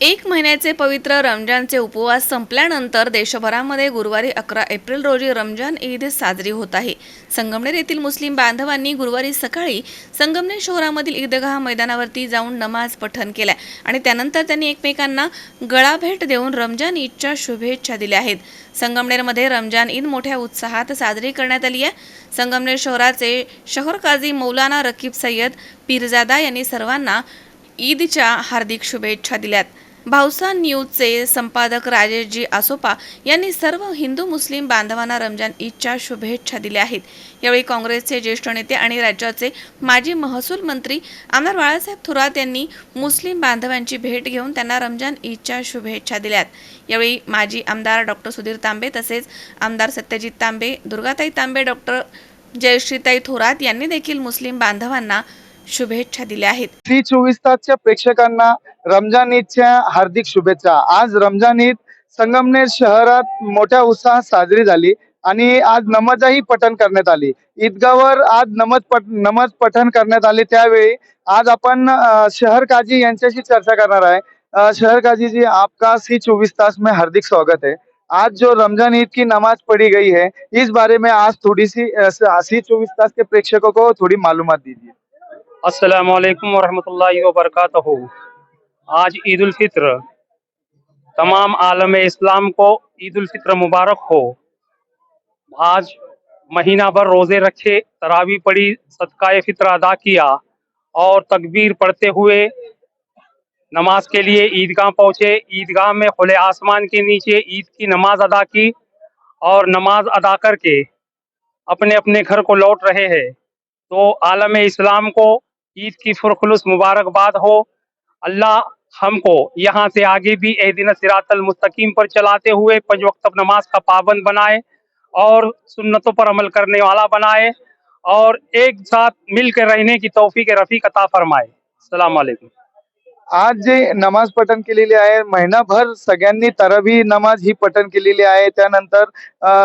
एक महिन्याचे पवित्र रमजानचे उपवास संपल्यानंतर देशभरामध्ये गुरुवारी अकरा एप्रिल रोजी रमजान ईद साजरी होत आहे. संगमनेर येथील मुस्लिम बांधवांनी गुरुवारी सकाळी संगमनेर शहरामधील ईदगाह मैदानावरती जाऊन नमाज पठण केल्या आणि त्यानंतर त्यांनी एकमेकांना गळाभेट देऊन रमजान ईदच्या शुभेच्छा दिल्या आहेत. संगमनेरमध्ये रमजान ईद मोठ्या उत्साहात साजरी करण्यात आली आहे. संगमनेर शहराचे शहर काझी मौलाना रकीब सय्यद पीरजादा यांनी सर्वांना ईदच्या हार्दिक शुभेच्छा दिल्यात. भावसा न्यूजचे संपादक राजेशजी आसोपा यांनी सर्व हिंदू मुस्लिम बांधवांना रमजान ईदच्या शुभेच्छा दिल्या आहेत. यावेळी काँग्रेसचे ज्येष्ठ नेते आणि राज्याचे माजी महसूल मंत्री आमदार बाळासाहेब थोरात यांनी मुस्लिम बांधवांची भेट घेऊन त्यांना रमजान ईदच्या शुभेच्छा दिल्यात. यावेळी माजी आमदार डॉक्टर सुधीर तांबे तसेच आमदार सत्यजित तांबे दुर्गाताई तांबे डॉक्टर जयश्रीताई थोरात यांनी देखील मुस्लिम बांधवांना शुभेच्छा दिल्या आहेत. श्री चोवीस तासच्या प्रेक्षकांना रमजान ईदच्या हार्दिक शुभेच्छा. आज रमजान ईद संगमनेर शहरात मोठ्या उत्साहात साजरी झाली आणि आज नमाजही पठण करण्यात आली. ईदगावर आज नमाज पठ नमाज पठण करण्यात आले. त्यावेळी आज आपण शहर काजी यांच्याशी चर्चा करणार आहे. शहर काजी जी आपका सी चौबीस तास में हार्दिक स्वागत है. आज जो रमजान ईद की नमाज पढ़ी गई है इस बारे में आज थोड़ी सी सी चौबीस तास के प्रेक्षकों को थोड़ी मालूमात दीजिए. अस्सलाम वालेकुम वरहमतुल्लाहि वबरकातुहू आज ईद उल फित्र तमाम आलम इस्लाम को ईद उल फित्र मुबारक हो आज महीना भर रोजे रखे तरावी पढ़ी सदका फित्र अदा किया और तकबीर पढ़ते हुए नमाज के लिए ईदगाह पहुंचे ईदगाह में खुले आसमान के नीचे ईद की नमाज अदा की और नमाज अदा करके अपने अपने घर को लौट रहे हैं तो आलम इस्लाम عید کی فرخلص مبارکباد ہو۔ اللہ ہم کو یہاں سے آگے بھی دن سرات المستقیم پر چلاتے ہوئے پنج وقت نماز کا پابند بنائے اور سنتوں پر عمل کرنے والا بنائے اور ایک ساتھ مل کے رہنے کی توفیق رفیق عطا فرمائے۔ السلام علیکم۔ आज जे नमाज पठण केलेली आहे महिनाभर सगळ्यांनी तरावी नमाज ही पठण केलेली आहे. त्यानंतर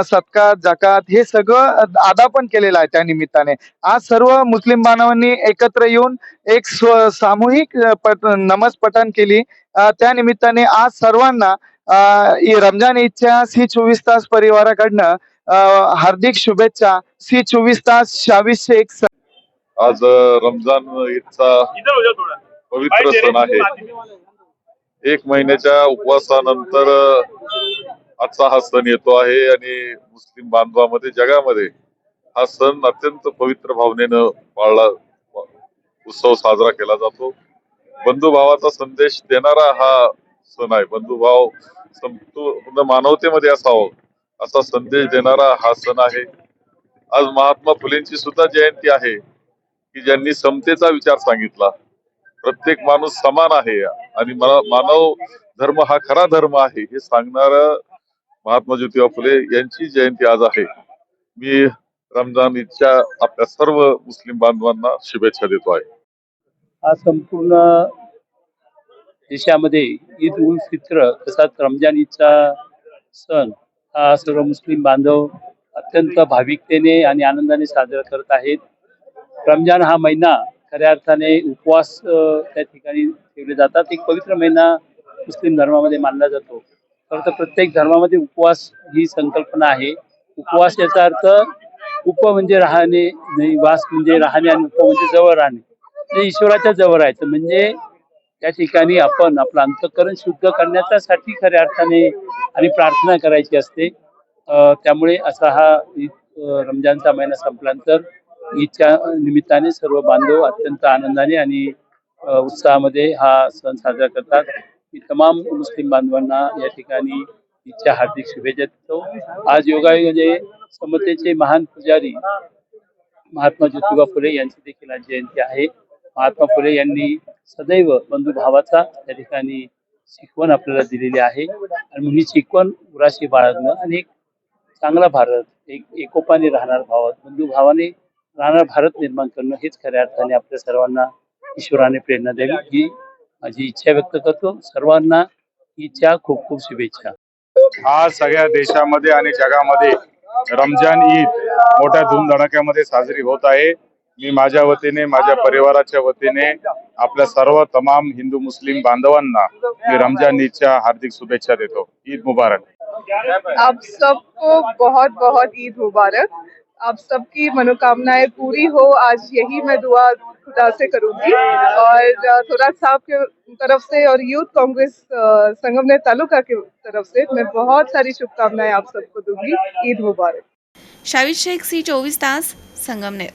सदका जकात हे सगळं अदा पण केलेलं आहे त्या निमित्ताने. आज सर्व मुस्लिम बांधवांनी एकत्र येऊन एक स्व- सामूहिक नमाज पठण केली. त्या निमित्ताने आज सर्वांना रमजान ईदच्या सी चोवीस तास परिवाराकडनं अ, हार्दिक शुभेच्छा. सी चोवीस तास शावीसशे एक आज रमजान ईदचा पवित्र सण आहे. एक महिन्याच्या उपवासानंतर आजचा हा सण येतो आहे आणि मुस्लिम बांधवामध्ये जगामध्ये हा सण अत्यंत पवित्र भावनेनं पाळला उत्सव साजरा केला जातो. बंधुभावाचा संदेश देणारा हा सण आहे. बंधुभाव संपूर्ण मानवतेमध्ये असावं असा संदेश देणारा हा सण आहे. आज महात्मा फुलेंची सुद्धा जयंती आहे की ज्यांनी समतेचा विचार सांगितला प्रत्येक माणूस समान आहे. आणि मानव धर्म हा खरा धर्म आहे हे सांगणार महात्मा ज्योतिबा फुले यांची जयंती आज आहे. मी रमजान ईदच्या आपल्या सर्व मुस्लिम बांधवांना शुभेच्छा देतो आहे. आज संपूर्ण देशामध्ये ईद उल फित्र तसाच रमजान ईदचा सण हा सर्व मुस्लिम बांधव अत्यंत भाविकतेने आणि आनंदाने साजरा करत आहेत. रमजान हा महिना खऱ्या अर्थाने उपवास त्या ठिकाणी ठेवले जातात. एक पवित्र महिना मुस्लिम धर्मामध्ये मानला जातो. खरं तर प्रत्येक धर्मामध्ये उपवास ही संकल्पना आहे. उपवास याचा अर्थ उप म्हणजे राहणे वास म्हणजे राहणे आणि उप म्हणजे जवळ राहणे. ते ईश्वराच्या जवळ राहायचं म्हणजे त्या ठिकाणी आपण आपलं अंतकरण शुद्ध करण्याच्यासाठी खऱ्या अर्थाने आणि प्रार्थना करायची असते. त्यामुळे असा हा रमजानचा महिना संपल्यानंतर ईदच्या निमित्ताने सर्व बांधव अत्यंत आनंदाने आणि उत्साहामध्ये हा सण साजरा करतात. मी तमाम मुस्लिम बांधवांना या ठिकाणी ईदच्या हार्दिक शुभेच्छा देतो. आज योगायोगाने समतेचे महान पुजारी महात्मा ज्योतिबा फुले यांची देखील आज जयंती आहे. महात्मा फुले यांनी सदैव बंधुभावाचा त्या ठिकाणी शिकवण आपल्याला दिलेली आहे. आणि ही शिकवण उराशी बाळगणं आणि एक चांगला भारत एक एकोपाने राहणार भावात बंधुभावाने राहणार भारत निर्माण करणं हेच खऱ्या अर्थाने आपल्या सर्वांना ईश्वराने प्रेरणा द्यावी ही माझी इच्छा व्यक्त करतो. सर्वांना ईदच्या खूप खूप शुभेच्छा. आज सगळ्या देशामध्ये आणि जगामध्ये रमजान ईद मोठ्या धूमधडाक्यामध्ये साजरी होत आहे. मी माझ्या वतीने माझ्या परिवाराच्या वतीने आपल्या सर्व तमाम हिंदू मुस्लिम बांधवांना मी रमजान ईदच्या हार्दिक शुभेच्छा देतो. ईद मुबारक. आप सबको बहुत बहुत ईद मुबारक. आप सबकी मनोकामनाएं पूरी हो आज यही मैं दुआ खुदा से करूंगी और अ, थोराट साहब के तरफ से और यूथ कांग्रेस अ, संगमनेर तालुका की तरफ से मैं बहुत सारी शुभकामनाएं आप सबको दूंगी ईद मुबारक शावीद शेख सी चोवीस तास संगमनेर